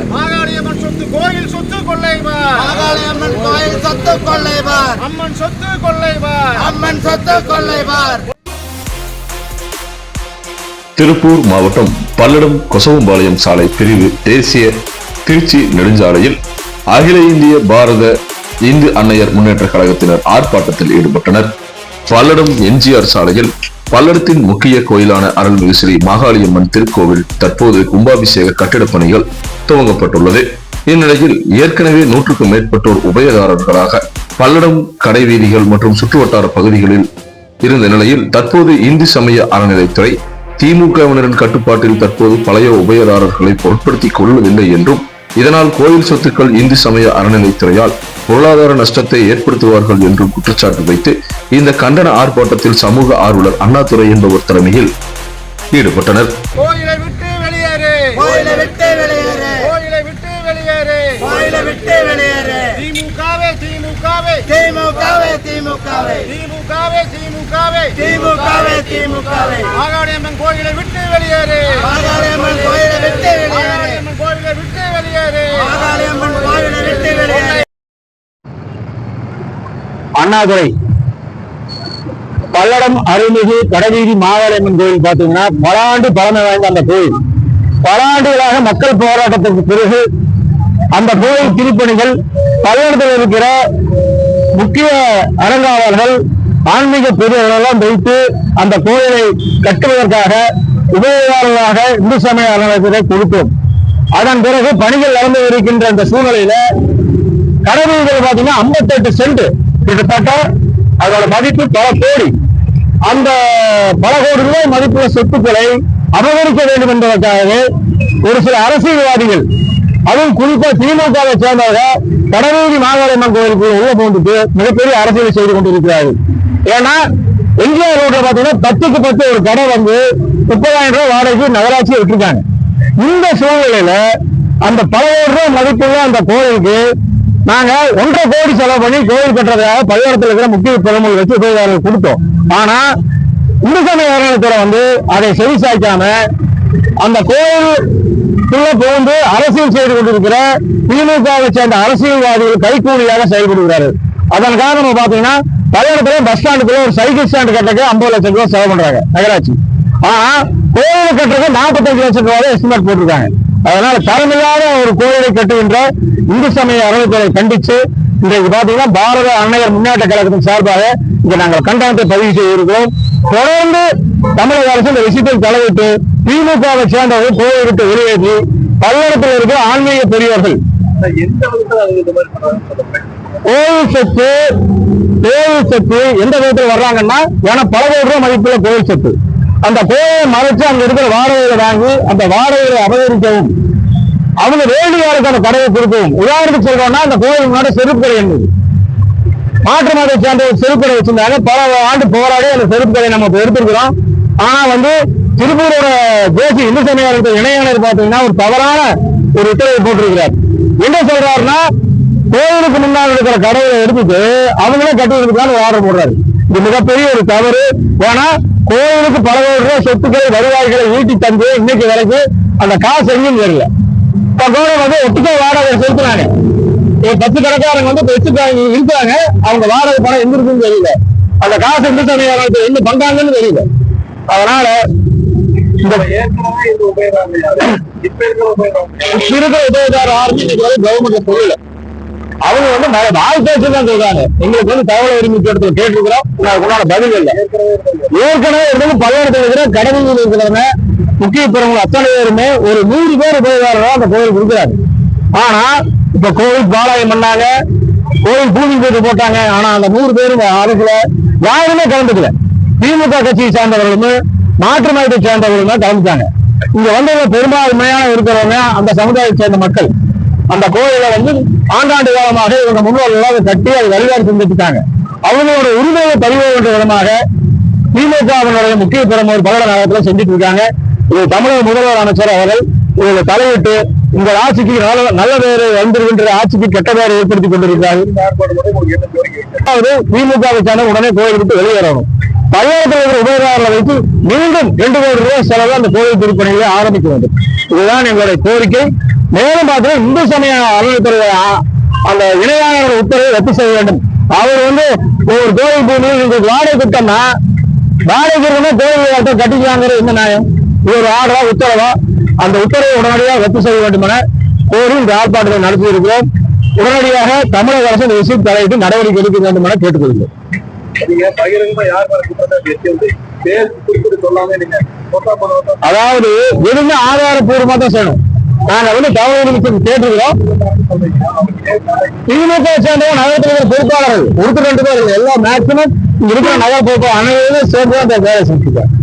கொள்ளைவார் மாகாளியம்மன் சொத்து கோயில் சொத்து கொள்ளைவார் மாகாளியம்மன் கோயில் சொத்து கொள்ளைவார் அம்மன் சொத்து கொள்ளைவார் அம்மன் சொத்து கொள்ளைவார் திருப்பூர் மாவட்டம் பல்லடம் கொசவம்பாளையம் சாலை பிரிவு தேசிய திருச்சி நெடுஞ்சாலையில் அகில இந்திய பாரத இந்து அன்னையர் முன்னேற்ற கழகத்தினர் ஆர்ப்பாட்டத்தில் ஈடுபட்டனர். பல்லடம் எம்ஜிஆர் சாலையில் பல்லடத்தின் முக்கிய கோயிலான அருள்மிகு ஸ்ரீ மாகாளியம்மன் திருக்கோவில் தற்போது கும்பாபிஷேக கட்டிடப் பணிகள் துவங்கப்பட்டுள்ளது. இந்நிலையில் ஏற்கனவே நூற்றுக்கும் மேற்பட்டோர் உபயதாரர்களாக பல்லடம் கடைவீதிகள் மற்றும் சுற்றுவட்டார பகுதிகளில் இருந்த நிலையில் தற்போது இந்து சமய அறநிலைத்துறை திமுகவினரின் கட்டுப்பாட்டில் தற்போது பழைய உபயதாரர்களை பொருட்படுத்திக் கொள்ளவில்லை என்றும் இதனால் கோயில் சொத்துக்கள் இந்து சமய அறநிலைத்துறையால் பொருளாதார நஷ்டத்தை ஏற்படுத்துவார்கள் என்றும் குற்றச்சாட்டு வைத்து இந்த கண்டன ஆர்ப்பாட்டத்தில் சமூக ஆர்வலர் அண்ணாதுரை என்பவர் தலைமையில் ஈடுபட்டனர். கோயிலை விட்டு வெளியேறு. அண்ணாதுரை. பல்லடம் அருள்மிகு கடவீதி மாகாளியம்மன் கோயில் பார்த்தீங்கன்னா பல ஆண்டு பழமை வாய்ந்த அந்த கோயில். பல ஆண்டுகளாக மக்கள் போராட்டத்திற்கு பிறகு அந்த கோயில் திருப்பணிகள் பல்லடத்தில் இருக்கிற முக்கிய அறங்காவலர்கள் ஆன்மீக பெரியவர்களெல்லாம் வைத்து அந்த கோயிலை கட்டுவதற்காக உபயோகாரர்களாக இந்து சமய அறநிலையத்திலே கொடுத்தோம். அதன் பிறகு பணிகள் நடந்து இருக்கின்ற அந்த சூழ்நிலையில கடவுள்கள் பார்த்தீங்கன்னா ஐம்பத்தெட்டு சென்ட் கிட்டத்தட்ட அதோட மதிப்பு பல கோடி. அந்த பல கோடி ரூபாய் மதிப்புள்ள சொத்துக்களை அபகரிக்க வேண்டும் என்பதற்காகவே ஒரு சில அரசியல்வாதிகள் அதுவும் குறிப்பா திமுகவை சேர்ந்தவங்க கடலூரி மாகாளியம்மன் கோயிலுக்கு உள்ள போந்துட்டு மிகப்பெரிய அரசியலை செய்து கொண்டிருக்கிறார்கள். ஏன்னா எம்ஜிஆர் ரோட்ல பாத்தீங்கன்னா பத்துக்கு பத்து ஒரு கடை வந்து முப்பதாயிரம் ரூபாய் வாடகைக்கு நகராட்சி விட்டுருக்காங்க. இந்த சூழ்நிலையில அந்த பல கோடி ரூபாய் மதிப்புள்ள அந்த கோயிலுக்கு நாங்க ஒன்றரை கோடி செலவு பண்ணி கோயில் கட்டுறதுக்காக பள்ளிக்கூடத்தில் இருக்கிற முக்கிய பிரமுகர்கள் வச்சு கோயில்காரர்கள் கொடுத்தோம். ஆனா இந்து சமய அறநிலையத்துறை வந்து அதை செவிசாய்க்காம அந்த கோயில் புகுந்து அரசியல் செய்து கொண்டிருக்கிற திமுகவை சேர்ந்த அரசியல்வாதிகள் கைகூலியாக செயல்படுகிறார்கள். அதன் காரணமா பாத்தீங்கன்னா பள்ளிக்கூடத்துல பஸ் ஸ்டாண்டுக்குள்ள ஒரு சைக்கிள் ஸ்டாண்டு கட்டுறதுக்கு ஐம்பது லட்சம் ரூபாய் செலவு பண்றாங்க நகராட்சி. ஆனா கோயில் கட்டுறதுக்கு நாற்பத்தஞ்சு லட்சம் ரூபாய் எஸ்டிமேட் போட்டிருக்காங்க. அதனால தரமில்லாத ஒரு கோயிலை கட்டுகின்ற இந்து சமய அறநிலையத்துறை கண்டிச்சு இன்றைக்கு பாத்தீங்கன்னா பாரத அன்னையர் முன்னேற்ற கழகத்தின் சார்பாக இங்க நாங்கள் கண்டனத்தை பதிவு செய்திருக்கிறோம். தொடர்ந்து தமிழக அரசு இந்த விஷயத்தில் தலையிட்டு திமுகவை சேர்ந்தவர்கள் கோயில் விட்டு வெளியேற்றி பல்லடத்தில் இருக்கிற ஆன்மீக பெரியவர்கள் கோயில் சொத்து கோயில் சொத்து எந்த விதத்தில் வர்றாங்கன்னா ஏன்னா பல கோடி ரூபாய் மதிப்புள்ள கோயில் சொத்து. அந்த கோயை மறைச்சு அங்க இருக்கிற வாடகையை வாங்கி அந்த வாடகையை அபகரிக்கவும். அவங்க வேண்டியாருக்கு அந்த கடையை கொடுக்கவும். உதாரணத்துக்கு சொல்றோம்னா அந்த கோயில் முன்னாடி செருப்பு கடை இருந்தது. மாற்று மதத்தை சேர்ந்த ஒரு செருப்பு கடை வச்சிருந்தாங்க. பல ஆண்டு போராடி அந்த செருப்பு கடையை நம்ம எடுத்திருக்கிறோம். ஆனா வந்து திருப்பூரோட தேசிய இந்து சமய இணையாளர் பாத்தீங்கன்னா ஒரு தவறான ஒரு உத்தரவை போட்டிருக்கிறார். என்ன சொல்றாருன்னா கோயிலுக்கு முன்னால் இருக்கிற கடையை எடுத்துட்டு அவங்களே கட்டுவதற்கான ஆர்டர் போடுறாரு. இது மிகப்பெரிய ஒரு தவறு. ஏன்னா கோயிலுக்கு பல கோடி சொத்துக்களை வருவாய்களை ஈட்டி தந்து இன்னைக்கு வரைக்கும் அந்த காசு எங்கேயும் தெரியல இப்ப கோயில் வந்து ஒட்டுக்கா வாடகை செலுத்துறாங்க. ஒரு பத்து கடைக்காரங்க வந்து இப்ப வச்சுக்காங்க இருக்கிறாங்க. அவங்க வாடகை பணம் எங்க இருக்குன்னு தெரியல. அந்த காசு இந்து சமயம் எங்க பண்றாங்கன்னு தெரியல. அதனால இந்த இருக்கிற உதவிதார ஆர்மி கவர்மெண்ட் சொல்லல. அவங்க வந்து நிறைய வாய் பேச்சு தான் சொல்றாங்க. எங்களுக்கு வந்து தகவல் உரிமை இடத்துல கேட்டிருக்கிறோம் நான் பதில் இல்லை. ஏற்கனவே இருந்தது பல்லடத்தில் இருக்கிற கடவுள் இருக்கிறவங்க முக்கிய பிறவங்க அத்தனை பேருமே ஒரு நூறு பேர் உபயோகாரம் அந்த கோயில் கொடுக்குறாரு ஆனா இப்ப கோவில் பாலாயம் பண்ணாங்க கோயில் பூமி போட்டு போட்டாங்க. ஆனா அந்த நூறு பேரும் அரசுல யாருமே கலந்துக்கல. திமுக கட்சியை சேர்ந்தவர்களுமே மாற்று மதத்தை சேர்ந்தவர்களுமே கலந்துட்டாங்க. இங்க வந்தவங்க பெரும்பான்மையான இருக்கிறவங்க அந்த சமுதாயத்தை சேர்ந்த மக்கள். அந்த கோயிலை வந்து ஆண்டாண்டு காலமாக இவங்க முன்னோர்கள் அதை கட்டி அதை வழிபாடு செஞ்சுட்டாங்க அவங்களோட உரிமையை பதிவுகின்ற விதமாக திமுகவினுடைய முக்கிய பிரமுகர் பகல நகரத்தில் செஞ்சுட்டு இருக்காங்க. இது தமிழக முதல்வர் அமைச்சர் அவர்கள் இவங்க தலையிட்டு இந்த ஆட்சிக்கு நல்ல நல்ல பேர் வந்திருக்கின்ற ஆட்சிக்கு கெட்ட பேரை ஏற்படுத்தி கொண்டிருக்கிறார் அதாவது திமுகவை சேர்ந்த உடனே கோயில் விட்டு வெளியேறணும். பள்ளியாளத்தில் இருக்கிற உபயோகாரில் வைத்து மீண்டும் ரெண்டு கோடி ரூபாய் செலவு அந்த கோயில் திருப்பணிகளை ஆரம்பிக்க வேண்டும். இதுதான் எங்களுடைய கோரிக்கை. மேலும் பார்த்தீங்கன்னா இந்து சமய அறநிலைத்துறை அந்த இணையான உத்தரவை ரத்து செய்ய வேண்டும். அவர் வந்து ஒரு கோயில் பூமியில் எங்களுக்கு வாடகை கொடுத்தோம்னா வாடகை இருந்தா கோயில் கட்டிக்கலாங்கிற என்ன நியாயம்? இது ஒரு ஆர்டரா உத்தரவா. அந்த உத்தரவை உடனடியாக ரத்து செய்ய வேண்டும் என கோரி இந்த ஆர்ப்பாட்டத்தை நடத்தி இருக்கிறோம் உடனடியாக தமிழக அரசு இந்த விஷயம் தலையிட்டு நடவடிக்கை எடுக்க வேண்டும் என கேட்டுக்கொள்கிறோம். நீங்க பகிரங்கமா யார் மேல குற்றச்சாட்டு வந்து பேர் குறிப்பிட்டு சொல்லாம நீங்க அதாவது எதுவுமே ஆதாரப்பூர்வமா தான் செய்யணும். நாங்க வந்து தகவல் நிமிஷம் கேட்டிருக்கிறோம். திமுக சேர்ந்தவங்க நகரத்தில் இருக்கிற பொறுப்பாளர்கள் ஒருத்தர் ரெண்டு பேர் எல்லா மேக்சிமம் இங்க இருக்கிற நகர பொறுப்பாளர் அனைவரும் சேர்ந்து தான் வேலை செஞ்சுருக்காங்க.